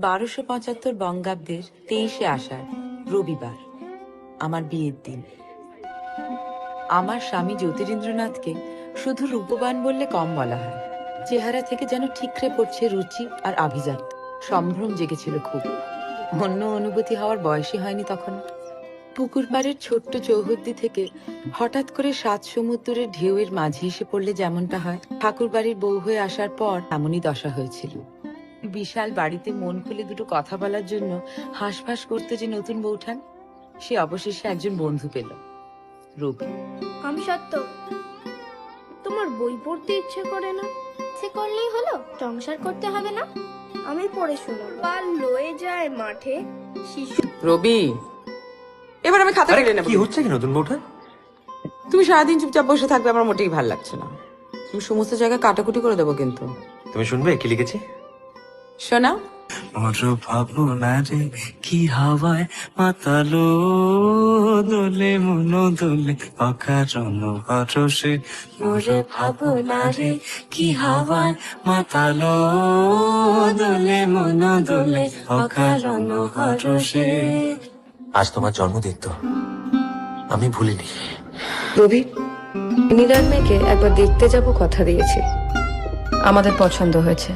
বারোশো পঁচাত্তর বঙ্গাব্দের তেইশে আষাঢ়, রবিবার, আমার বিয়ের দিন। আমার স্বামী জ্যোতিরিন্দ্রনাথকে শুধু রূপবান বললে কম বলা হয়। চেহারা থেকে যেন ঠিকরে পড়ছে রুচি আর আভিজাত সম্ভ্রম জেগেছিল খুব। অন্য অনুভূতি হওয়ার বয়সই হয়নি তখন। পুকুর পাড়ের ছোট্ট চৌহদ্দি থেকে হঠাৎ করে সাত সমুদ্রের ঢেউয়ের মাঝে এসে পড়লে যেমনটা হয় ঠাকুর বাড়ির বউ হয়ে আসার পর এমনই দশা হয়েছিল। বিশাল বাড়িতে মন খুলে দুটো কথা বলার জন্য হাঁসফাঁস করতে যে নতুন বৌঠান সে অবশেষে একজন বন্ধু পেল রবি। আমি সত্য। তোমার বই পড়তে ইচ্ছে করে না? সে করলেই হলো সংসার করতে হবে না? আমি পড়ে শোনাবো পাল লয়ে যায় মাঠে শিশু রবি এবার আমি খাতা কেটে নেব। কি হচ্ছে কি নতুন বৌঠান তুমি সারাদিন চুপচাপ বসে থাকবে আমার মোটেই ভালো লাগছে না। তুমি সমস্ত জায়গায় কাটাকুটি করে দেবো কিন্তু। তুমি শুনবে কি লিখেছি? শোনা মোর ভাবনা রে কি হাওয়ায় মাতালো দোলে মনো দোলে অকারণ পরশে মোর ভাবনা রে কি হাওয়ায় মাতালো দোলে মনো দোলে অকারণ পরশে আজ তোমার জন্মদিন তো। আমি ভুলিনি। রবি নীলার মেয়েকে একবার দেখতে যাব কথা দিয়েছি। আমাদের পছন্দ হয়েছে।